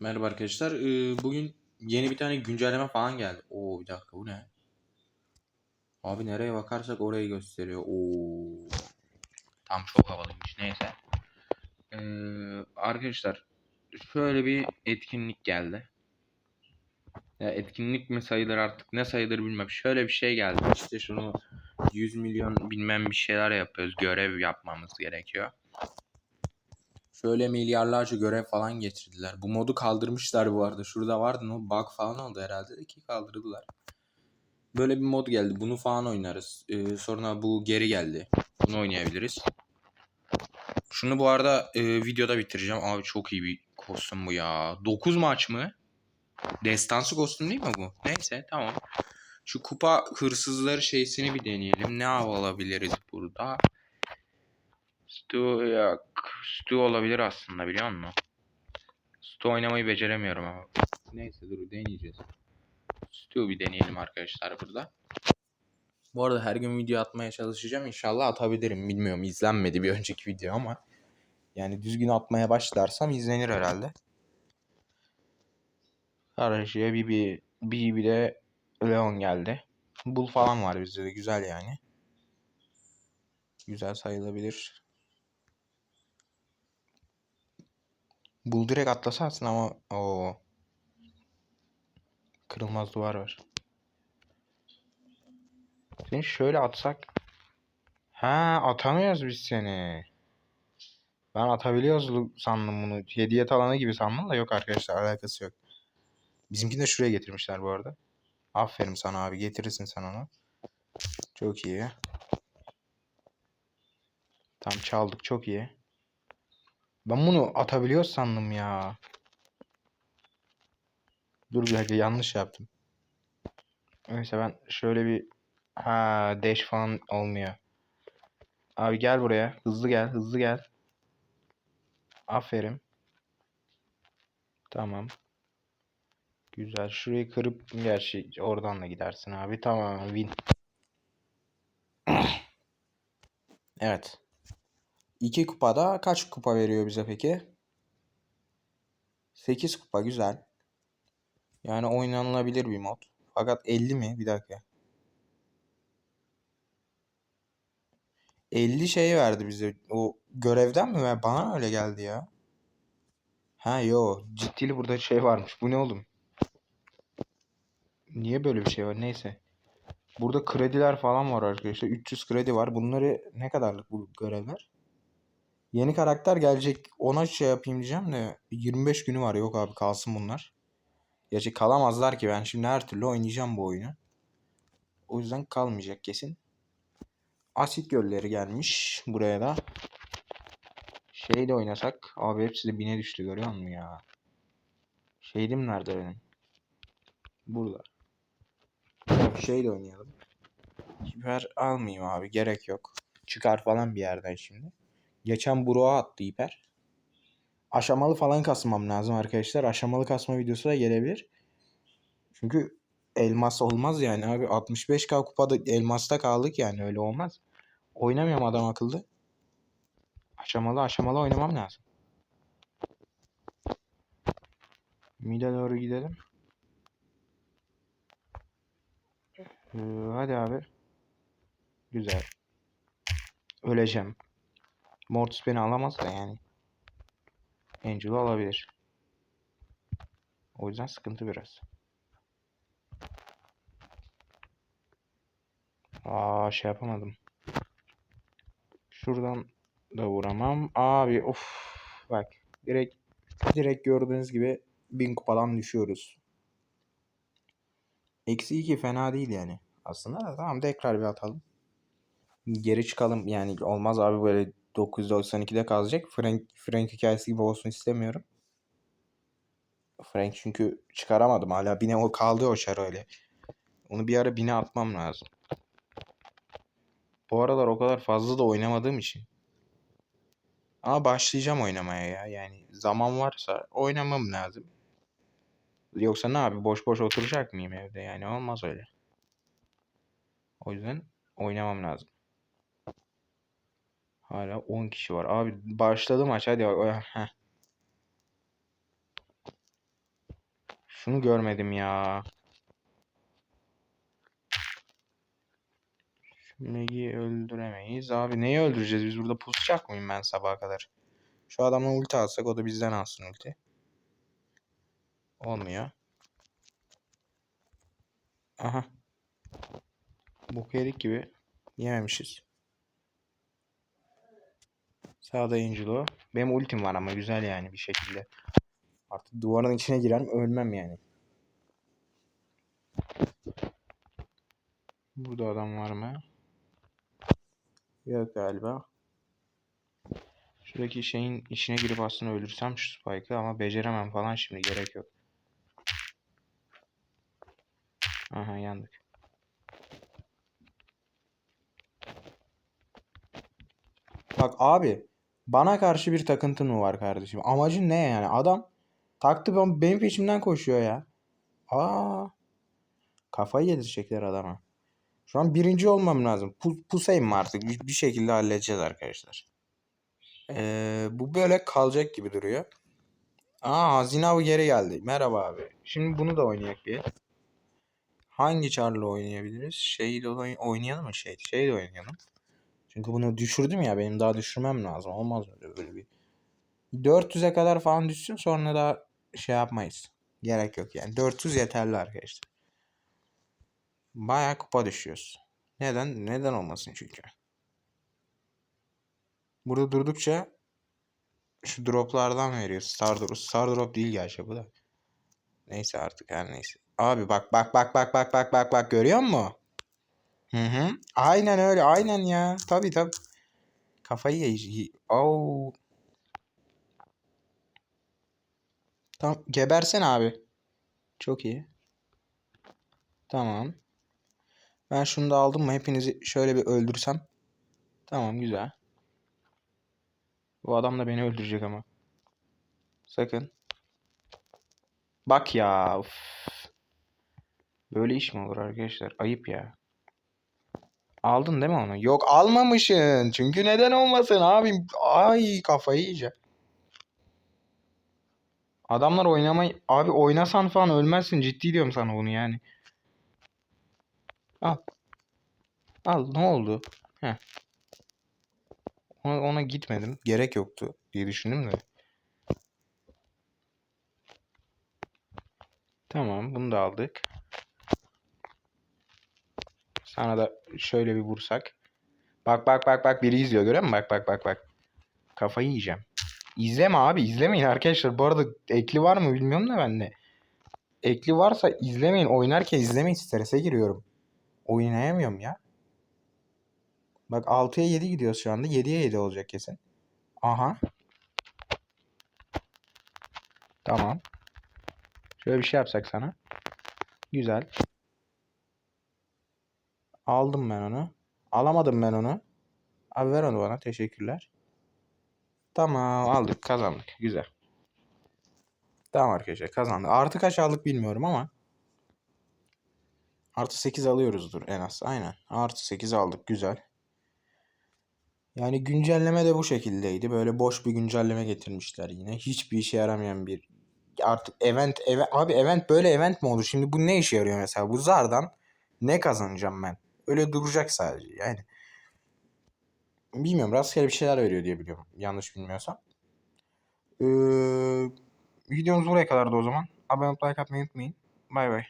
Merhaba arkadaşlar. Ee, bugün yeni bir tane güncelleme falan geldi. Oo bir dakika bu ne? Abi nereye bakarsak orayı gösteriyor. Oo. Tam çok havalıymış. Neyse. Ee, arkadaşlar şöyle bir etkinlik geldi. Ya etkinlik mi sayılır artık ne sayılır bilmem. Şöyle bir şey geldi. İşte şunu 100 milyon bilmem bir şeyler yapıyoruz. Görev yapmamız gerekiyor. Şöyle milyarlarca görev falan getirdiler. Bu modu kaldırmışlar bu arada. Şurada vardı o bug falan oldu herhalde de ki kaldırdılar. Böyle bir mod geldi. Bunu falan oynarız. Ee, sonra bu geri geldi. Bunu oynayabiliriz. Şunu bu arada e, videoda bitireceğim. Abi çok iyi bir kostüm bu ya. 9 maç mı? Destansı kostüm değil mi bu? Neyse tamam. Şu kupa hırsızları şeysini bir deneyelim. Ne av alabiliriz burada? Stu yok. Stu olabilir aslında biliyor musun? Stu oynamayı beceremiyorum ama. Neyse dur deneyeceğiz. Stu bir deneyelim arkadaşlar burada. Bu arada her gün video atmaya çalışacağım. İnşallah atabilirim. Bilmiyorum izlenmedi bir önceki video ama. Yani düzgün atmaya başlarsam izlenir herhalde. Karşıya bir, bir, bir, bir de Leon geldi. Bull falan var bizde de güzel yani. Güzel sayılabilir. Bul direkt atlasa aslında ama o kırılmaz duvar var. Seni şöyle atsak. Ha atamıyoruz biz seni. Ben atabiliyoruz sandım bunu. Hediye alanı gibi sandım da yok arkadaşlar alakası yok. Bizimkini de şuraya getirmişler bu arada. Aferin sana abi getirirsin sen onu. Çok iyi. Tam çaldık çok iyi. Ben bunu atabiliyor sandım ya. Dur bir dakika yanlış yaptım. Neyse ben şöyle bir ha dash falan olmuyor. Abi gel buraya. Hızlı gel, hızlı gel. Aferin. Tamam. Güzel. Şurayı kırıp gerçi oradan da gidersin abi. Tamam win. evet. İki kupada kaç kupa veriyor bize peki? 8 kupa güzel. Yani oynanılabilir bir mod. Fakat 50 mi? Bir dakika. 50 şey verdi bize. O görevden mi? Bana öyle geldi ya. Ha yo. Ciddili burada şey varmış. Bu ne oğlum? Niye böyle bir şey var? Neyse. Burada krediler falan var arkadaşlar. 300 kredi var. Bunları ne kadarlık bu görevler? Yeni karakter gelecek. Ona şey yapayım diyeceğim de 25 günü var. Yok abi kalsın bunlar. Gerçi kalamazlar ki ben şimdi her türlü oynayacağım bu oyunu. O yüzden kalmayacak kesin. Asit gölleri gelmiş buraya da. Şey de oynasak. Abi hepsi de bine düştü görüyor musun ya? Şeydim nerede benim? Burada. Şey de oynayalım. Hiper almayayım abi gerek yok. Çıkar falan bir yerden şimdi. Geçen Burak'a attı hiper. Aşamalı falan kasmam lazım arkadaşlar. Aşamalı kasma videosu da gelebilir. Çünkü elmas olmaz yani abi. 65k kupada elmasta kaldık yani öyle olmaz. Oynamıyorum adam akıllı. Aşamalı aşamalı oynamam lazım. Mid'e doğru gidelim. Ee, hadi abi. Güzel. Öleceğim. Mortis beni alamaz da yani. Angel'ı alabilir. O yüzden sıkıntı biraz. Aa şey yapamadım. Şuradan da vuramam. Abi of bak direkt direkt gördüğünüz gibi bin kupadan düşüyoruz. Eksi 2 fena değil yani. Aslında da tamam tekrar bir atalım. Geri çıkalım yani olmaz abi böyle 992'de kalacak. Frank, Frank hikayesi gibi olsun istemiyorum. Frank çünkü çıkaramadım hala. Bine o kaldı o şar öyle. Onu bir ara bine atmam lazım. Bu aralar o kadar fazla da oynamadığım için. Ama başlayacağım oynamaya ya. Yani zaman varsa oynamam lazım. Yoksa ne abi boş boş oturacak mıyım evde yani olmaz öyle. O yüzden oynamam lazım. Hala 10 kişi var. Abi başladı maç hadi. Heh. Şunu görmedim ya. Meg'i öldüremeyiz. Abi neyi öldüreceğiz? Biz burada pusacak mıyım ben sabaha kadar? Şu adamla ulti alsak o da bizden alsın ulti. Olmuyor. Aha. Bok yedik gibi. Yememişiz. Sağda Angelo. Benim ultim var ama güzel yani bir şekilde. Artık duvarın içine girerim ölmem yani. Burada adam var mı? Yok galiba. Şuradaki şeyin içine girip aslında öldürsem şu Spike'ı ama beceremem falan şimdi gerek yok. Aha yandık. Bak abi bana karşı bir takıntın mı var kardeşim? Amacın ne yani? Adam taktı ben- benim peşimden koşuyor ya. Aa. Kafayı yedirecekler adama. Şu an birinci olmam lazım. Pu pusayım artık? Bir, bir şekilde halledeceğiz arkadaşlar. Ee, bu böyle kalacak gibi duruyor. Aa Hazine Avı geri geldi. Merhaba abi. Şimdi bunu da oynayak bir. Hangi çarla oynayabiliriz? Şeyi oynayalım mı şey? Şey de oynayalım. Çünkü bunu düşürdüm ya benim daha düşürmem lazım. Olmaz öyle böyle bir. 400'e kadar falan düşsün sonra da şey yapmayız. Gerek yok yani. 400 yeterli arkadaşlar. Bayağı kupa düşüyoruz. Neden? Neden olmasın çünkü. Burada durdukça şu droplardan veriyor. Star drop, Star drop değil gerçi bu da. Neyse artık her neyse. Abi bak bak bak bak bak bak bak bak görüyor musun? Hı hı. Aynen öyle. Aynen ya. Tabii tabii. Kafayı ye. Oo. Tamam. Gebersen abi. Çok iyi. Tamam. Ben şunu da aldım mı hepinizi şöyle bir öldürsem. Tamam güzel. Bu adam da beni öldürecek ama. Sakın. Bak ya. Uf. Böyle iş mi olur arkadaşlar? Ayıp ya. Aldın değil mi onu? Yok almamışsın. Çünkü neden olmasın abim? Ay kafayı yiyeceğim. Adamlar oynamayı... Abi oynasan falan ölmezsin. Ciddi diyorum sana bunu yani. Al. Al ne oldu? Heh. Ona, ona gitmedim. Gerek yoktu diye düşündüm de. Tamam bunu da aldık. Sana da şöyle bir vursak. Bak bak bak bak biri izliyor görüyor musun? Bak bak bak bak. Kafayı yiyeceğim. İzleme abi izlemeyin arkadaşlar. Bu arada ekli var mı bilmiyorum da bende. Ekli varsa izlemeyin. Oynarken izlemeyin. Strese giriyorum. Oynayamıyorum ya. Bak 6'ya 7 gidiyoruz şu anda. 7'ye 7 olacak kesin. Aha. Tamam. Şöyle bir şey yapsak sana. Güzel. Aldım ben onu. Alamadım ben onu. Abi ver onu bana. Teşekkürler. Tamam aldık kazandık. Güzel. Tamam arkadaşlar kazandık. Artı kaç aldık bilmiyorum ama. Artı 8 alıyoruzdur en az. Aynen. Artı 8 aldık. Güzel. Yani güncelleme de bu şekildeydi. Böyle boş bir güncelleme getirmişler yine. Hiçbir işe yaramayan bir artık event, eve, abi event böyle event mi olur? Şimdi bu ne işe yarıyor mesela? Bu zardan ne kazanacağım ben? Öyle duracak sadece. Yani bilmiyorum rastgele bir şeyler veriyor diye biliyorum. Yanlış bilmiyorsam. Ee, videomuz buraya kadardı o zaman. Abone olup like atmayı unutmayın. Bay bay.